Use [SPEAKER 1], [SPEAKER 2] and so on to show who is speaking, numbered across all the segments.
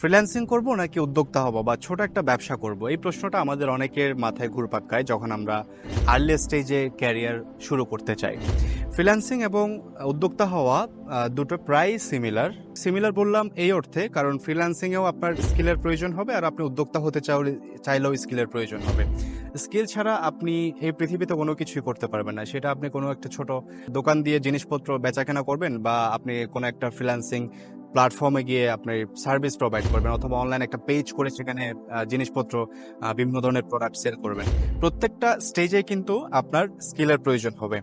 [SPEAKER 1] Freelancing করব নাকি উদ্যোক্তা হব বা ছোট একটা ব্যবসা করব? এই প্রশ্নটা আমাদের অনেকের মাথায় ঘুরপাক খায় যখন আমরা আর্লি স্টেজে ক্যারিয়ার শুরু করতে চাই। ফ্রিল্যান্সিং এবং উদ্যোক্তা হওয়া দুটো প্রায় সিমিলার সিমিলার বললাম এই অর্থে, কারণ ফ্রিল্যান্সিংয়েও আপনার স্কিলের প্রয়োজন হবে আর আপনি উদ্যোক্তা হতে চাও চাইলেও স্কিলের প্রয়োজন হবে। স্কিল ছাড়া আপনি এই পৃথিবীতে কোনো কিছুই করতে পারবেন না। সেটা আপনি কোনো একটা ছোট দোকান দিয়ে জিনিসপত্র বেচাকেনা করবেন বা আপনি কোনো একটা ফ্রিল্যান্সিং প্ল্যাটফর্মে গিয়ে আপনি সার্ভিস প্রোভাইড করবেন অথবা অনলাইন একটা পেজ করে সেখানে জিনিসপত্র বিভিন্ন ধরনের প্রোডাক্ট সেল করবেন। প্রত্যেকটা স্টেজে কিন্তু আপনার স্কিলের প্রয়োজন হবে।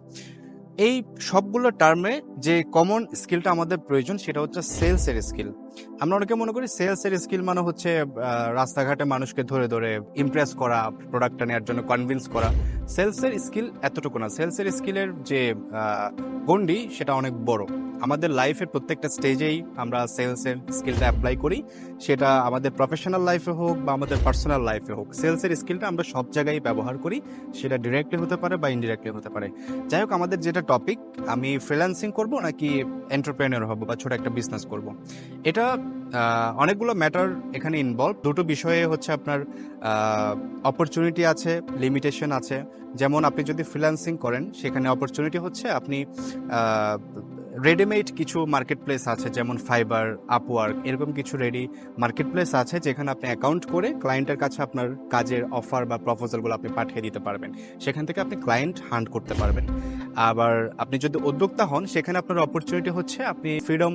[SPEAKER 1] এই সবগুলো টার্মে যে কমন স্কিলটা আমাদের প্রয়োজন, সেটা হচ্ছে সেলস এর স্কিল আমরা অনেকে মনে করি সেলস এর স্কিল মানে হচ্ছে রাস্তাঘাটে মানুষকে ধরে ধরে ইমপ্রেস করা প্রোডাক্টটা নেওয়ার জন্য কনভিন্স করা। সেলস এর স্কিল এতটুকু না। সেলস এর স্কিলের যে গণ্ডি, সেটা অনেক বড়। আমাদের লাইফের প্রত্যেকটা স্টেজেই আমরা সেলস এর স্কিলটা অ্যাপ্লাই করি। সেটা আমাদের প্রফেশনাল লাইফে হোক বা আমাদের পার্সোনাল লাইফে হোক। সেলস এর স্কিলটা আমরা সব জায়গায় ব্যবহার করি। সেটা ডিরেক্টলি হতে পারে বা ইনডিরেক্টলি হতে পারে। যাই হোক, আমাদের যেটা টপিক আমি ফ্রিল্যান্সিং করব নাকি এন্টারপ্রেনার হব বা ছোট একটা বিজনেস করব? এটা অনেকগুলো ম্যাটার এখানে ইনভলভ দুটো বিষয়ে হচ্ছে আপনার অপরচুনিটি আছে লিমিটেশন আছে। যেমন আপনি যদি ফ্রিল্যান্সিং করেন, সেখানে অপরচুনিটি হচ্ছে আপনি রেডিমেড কিছু মার্কেট প্লেস আছে, যেমন ফাইবার আপওয়ার্ক এরকম কিছু রেডি মার্কেট প্লেস আছে, যেখানে আপনি অ্যাকাউন্ট করে ক্লায়েন্টের কাছে আপনার কাজের অফার বা প্রপোজালগুলো আপনি পাঠিয়ে দিতে পারবেন। সেখান থেকে আপনি ক্লায়েন্ট হান্ট করতে পারবেন। আবার আপনি যদি উদ্যোক্তা হন, সেখানে আপনার অপরচুনিটি হচ্ছে, আপনি ফ্রিডম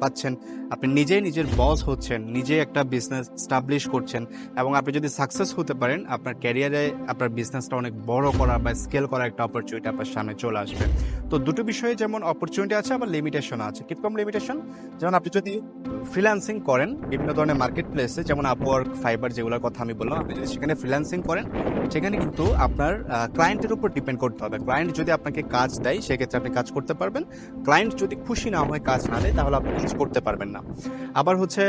[SPEAKER 1] পাচ্ছেন। আপনি নিজেই নিজের বস হচ্ছেন নিজে একটা বিজনেস স্টাবলিশ করছেন। এবং আপনি যদি সাকসেস হতে পারেন, আপনার ক্যারিয়ারে আপনার বিজনেসটা অনেক বড় করা বা স্কেল করার একটা অপরচুনিটি আপনার সামনে চলে আসবে। তো দুটো বিষয়ে যেমন অপরচুনিটি আছে, আবার লিমিটেশন আছে। কীরকম লিমিটেশন যেমন আপনি যদি ফ্রিল্যান্সিং করেন, বিভিন্ন ধরনের মার্কেট প্লেসে যেমন আপওয়ার্ক ফাইবার যেগুলোর কথা আমি বললাম, আপনি যদি সেখানে ফ্রিল্যান্সিং করেন, সেখানে কিন্তু আপনার ক্লায়েন্টের উপর ডিপেন্ড করতে হবে। ক্লায়েন্ট যদি আপনাকে কাজ দেয়, সেক্ষেত্রে আপনি কাজ করতে পারবেন। ক্লায়েন্ট যদি খুশি না হয় কাজ না দেয় তাহলে আপনি কাজ করতে পারবেন না। আবার হচ্ছে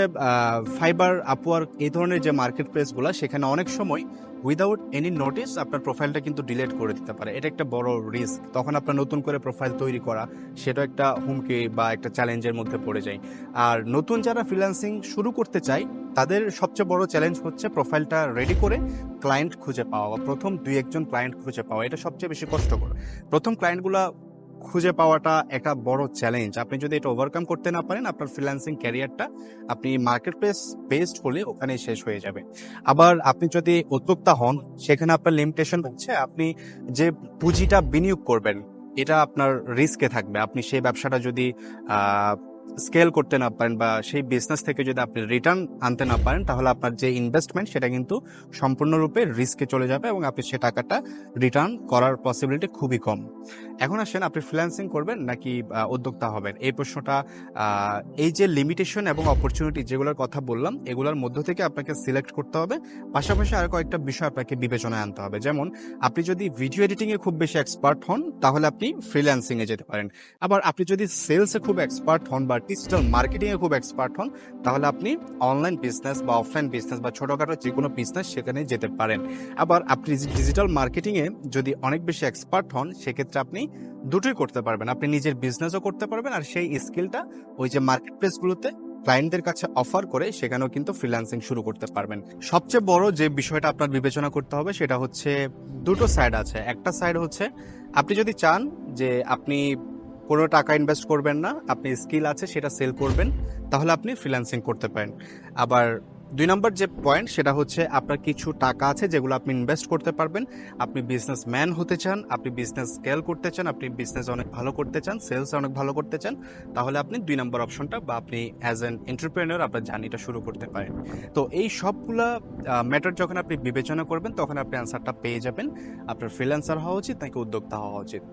[SPEAKER 1] ফাইবার আপওয়ার্ক এই ধরনের যে মার্কেট প্লেসগুলো সেখানে অনেক সময় উইদাউট এনি নোটিস আপনার প্রোফাইলটা কিন্তু ডিলিট করে দিতে পারে। এটা একটা বড় রিস্ক তখন আপনার নতুন করে প্রোফাইল তৈরি করা সেটা একটা হুমকি বা একটা চ্যালেঞ্জের মধ্যে পড়ে যায়। আর নতুন যারা ফ্রিল্যান্সিং শুরু করতে চায় তাদের সবচেয়ে বড় চ্যালেঞ্জ হচ্ছে প্রোফাইলটা রেডি করে ক্লায়েন্ট খুঁজে পাওয়া বা প্রথম দুই একজন ক্লায়েন্ট খুঁজে পাওয়া। এটা সবচেয়ে বেশি কষ্টকর। প্রথম ক্লায়েন্টগুলা খুঁজে পাওয়াটা একটা বড় চ্যালেঞ্জ আপনি যদি এটা ওভারকাম করতে না পারেন, আপনার ফ্রিল্যান্সিং ক্যারিয়ারটা আপনি মার্কেট প্লেস বেসড হলে ওখানেই শেষ হয়ে যাবে। আবার আপনি যদি উদ্যোক্তা হন, সেখানে আপনার লিমিটেশন হচ্ছে আপনি যে পুঁজিটা বিনিয়োগ করবেন, এটা আপনার রিস্কে থাকবে। আপনি সেই ব্যবসাটা যদি স্কেল করতে না পারেন বা সেই বিজনেস থেকে যদি আপনি রিটার্ন আনতে না পারেন, তাহলে আপনার যে ইনভেস্টমেন্ট সেটা কিন্তু সম্পূর্ণরূপে রিস্কে চলে যাবে এবং আপনি সে টাকাটা রিটার্ন করার পসিবিলিটি খুবই কম। এখন আসেন, আপনি ফ্রিল্যান্সিং করবেন নাকি উদ্যোক্তা হবেন? এই প্রশ্নটা এই যে লিমিটেশন এবং অপরচুনিটি যেগুলোর কথা বললাম, এগুলোর মধ্য থেকে আপনাকে সিলেক্ট করতে হবে। পাশাপাশি আর কয়েকটা বিষয় আপনাকে বিবেচনায় আনতে হবে। যেমন, আপনি যদি ভিডিও এডিটিং এ খুব বেশি এক্সপার্ট হন, তাহলে আপনি ফ্রিল্যান্সিং এ যেতে পারেন। আবার আপনি যদি সেলসে খুব এক্সপার্ট হন বা ডিজিটাল মার্কেটিং এ খুব এক্সপার্ট হন, তাহলে আপনি অনলাইন বিজনেস বা অফলাইন বিজনেস বা ছোটখাটো যে কোনো বিজনেস সেখানে যেতে পারেন। আবার আপনি ডিজিটাল মার্কেটিং এ যদি অনেক বেশি এক্সপার্ট হন, সেক্ষেত্রে আপনি দুটোই করতে পারবেন। আপনি নিজের বিজনেসও করতে পারবেন আর সেই স্কিলটা ওই যে মার্কেট প্লেসগুলোতে ক্লায়েন্টদের কাছে অফার করে সেখানেও কিন্তু ফ্রিল্যান্সিং শুরু করতে পারবেন। সবচেয়ে বড় যে বিষয়টা আপনার বিবেচনা করতে হবে সেটা হচ্ছে দুটো সাইড আছে। একটা সাইড হচ্ছে আপনি যদি চান যে আপনি কোনো টাকা ইনভেস্ট করবেন না, আপনি স্কিল আছে সেটা সেল করবেন, তাহলে আপনি ফ্রিল্যান্সিং করতে পারেন। আবার দুই নম্বর যে পয়েন্ট সেটা হচ্ছে আপনার কিছু টাকা আছে যেগুলো আপনি ইনভেস্ট করতে পারবেন। আপনি বিজনেস ম্যান হতে চান, আপনি বিজনেস স্কেল করতে চান, আপনি বিজনেস অনেক ভালো করতে চান সেলস অনেক ভালো করতে চান, তাহলে আপনি দুই নম্বর অপশনটা বা আপনি অ্যাজ এন এন্টারপ্রেনার আপনার জার্নিটা শুরু করতে পারেন। তো এই সবগুলা ম্যাটার যখন আপনি বিবেচনা করবেন, তখন আপনি অ্যান্সারটা পেয়ে যাবেন। আপনার ফ্রিল্যান্সার হওয়া উচিত নাকি উদ্যোক্তা হওয়া উচিত?